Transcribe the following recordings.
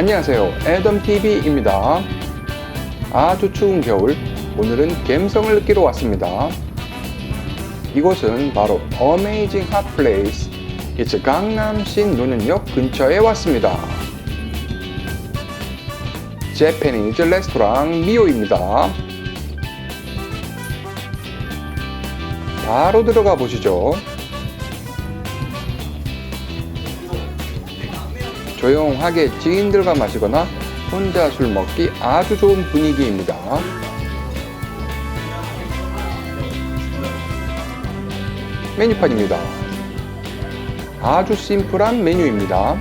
안녕하세요. 애덤TV입니다. 아주 추운 겨울, 오늘은 갬성을 느끼러 왔습니다. 이곳은 바로 Hot Place, It's 강남시 노는역 근처에 왔습니다. 제페니즈 레스토랑 미오입니다. 바로 들어가 보시죠. 조용하게 지인들과 마시거나 혼자 술 먹기 아주 좋은 분위기입니다. 메뉴판입니다. 아주 심플한 메뉴입니다.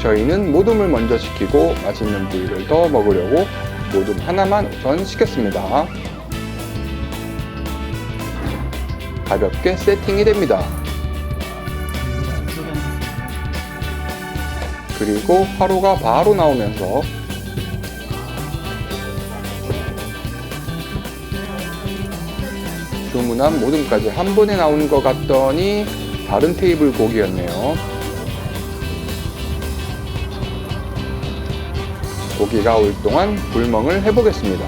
저희는 모둠을 먼저 시키고 맛있는 부위를 더 먹으려고 모둠 하나만 우선 시켰습니다. 가볍게 세팅이 됩니다. 그리고 화로가 바로 나오면서 주문한 모둠까지 한 번에 나오는 것 같더니 다른 테이블 고기였네요. 고기가 올 동안 불멍을 해보겠습니다.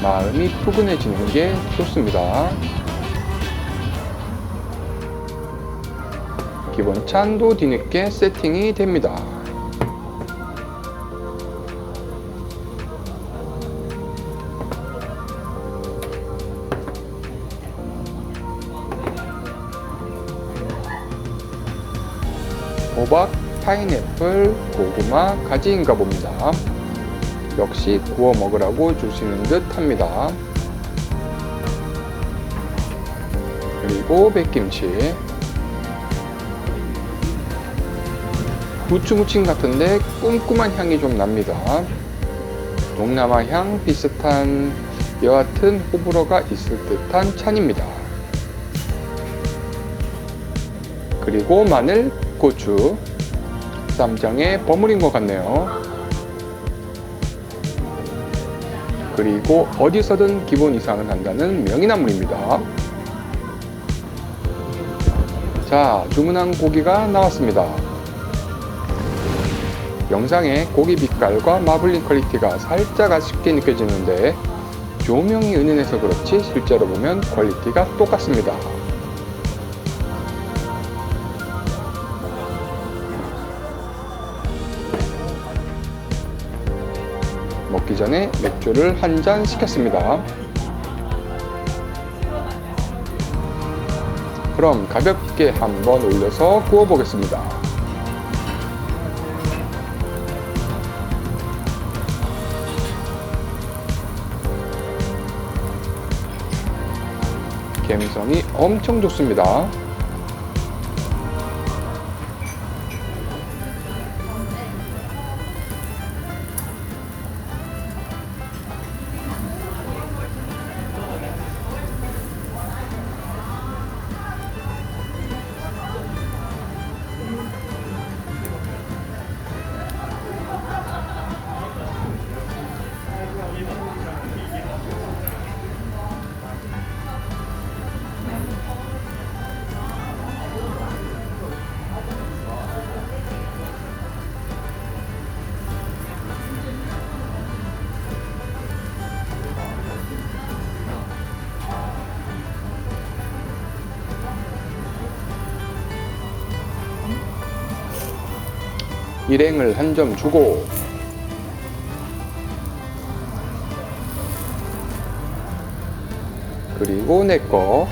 마음이 푸근해지는 게 좋습니다. 기본 찬도 뒤늦게 세팅이 됩니다. 호박, 파인애플, 고구마, 가지인가 봅니다. 역시 구워 먹으라고 주시는 듯 합니다. 그리고 백김치. 부추무침 같은데 쿰쿰한 향이 좀 납니다. 동남아 향 비슷한 여하튼 호불호가 있을 듯한 찬입니다. 그리고 마늘, 고추, 쌈장에 버무린 것 같네요. 그리고 어디서든 기본 이상은 한다는 명이나물입니다. 자, 주문한 고기가 나왔습니다. 영상에 고기 빛깔과 마블링 퀄리티가 살짝 아쉽게 느껴지는데 조명이 은은해서 그렇지 실제로 보면 퀄리티가 똑같습니다. 먹기 전에 맥주를 한 잔 시켰습니다. 그럼 가볍게 한번 올려서 구워 보겠습니다. 감성이 엄청 좋습니다. 일행을 한 점 주고 그리고 내 거.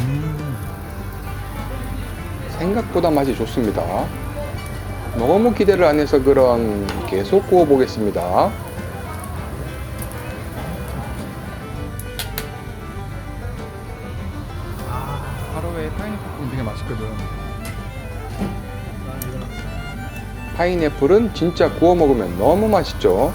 음. 생각보다 맛이 좋습니다. 너무 기대를 안 해서 그런 계속 구워 보겠습니다. 아, 하루에 파인애플 볶음 되게 맛있거든. 파인애플은 진짜 구워 먹으면 너무 맛있죠.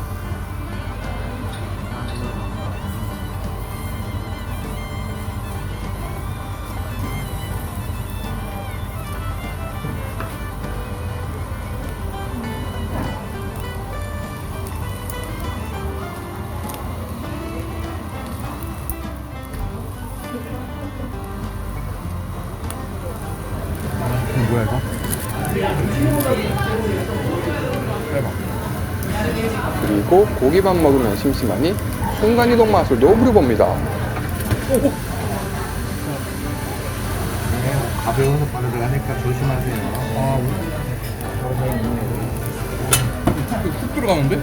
뭐야 이거? 대박. 그리고 고기만 먹으면 심심하니 순간이동 마술도 부려봅니다. 네, 가벼워서 바로 들어가니까 조심하세요. 아, 툭, 툭 들어가는데?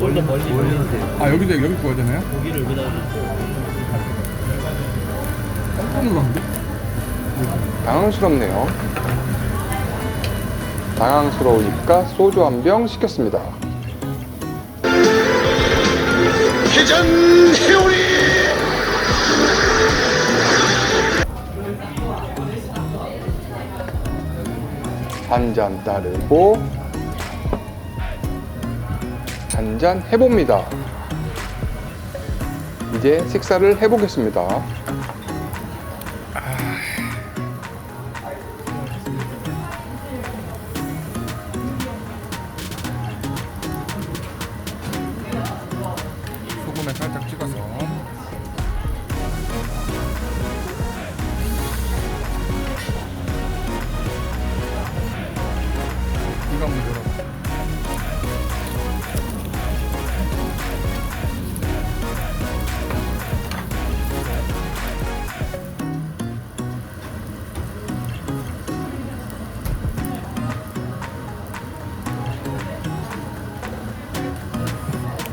원래 멀리 보여주세요. 아 여기서 여기 보여야 되나요? 고기를 여기다 깜짝 놀랐는데? 당황스럽네요. 당황스러우니까 소주 한 병 시켰습니다. 한잔 따르고 한 잔 해봅니다. 이제 식사를 해보겠습니다.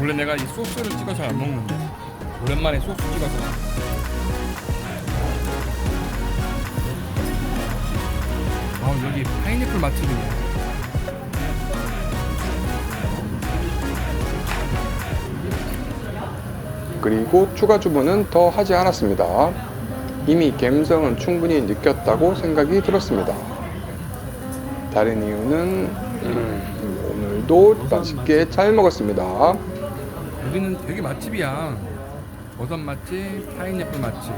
원래 내가 이 소스를 찍어서 안 먹는데 오랜만에 소스 찍어서 아 여기 파인애플 맛집이네 그리고 추가 주문은 더 하지 않았습니다. 이미 감성은 충분히 느꼈다고 생각이 들었습니다. 다른 이유는 음, 오늘도 맛있게 잘 먹었습니다. 여기는 되게 맛집이야 버섯 맛집 파인애플 맛집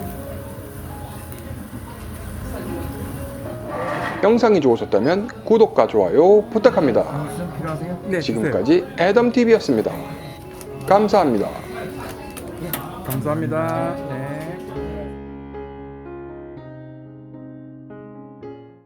영상이 좋으셨다면 구독과 좋아요 부탁합니다. 좀 필요하세요? 네 지금까지 애덤TV였습니다. 감사합니다. 감사합니다 네.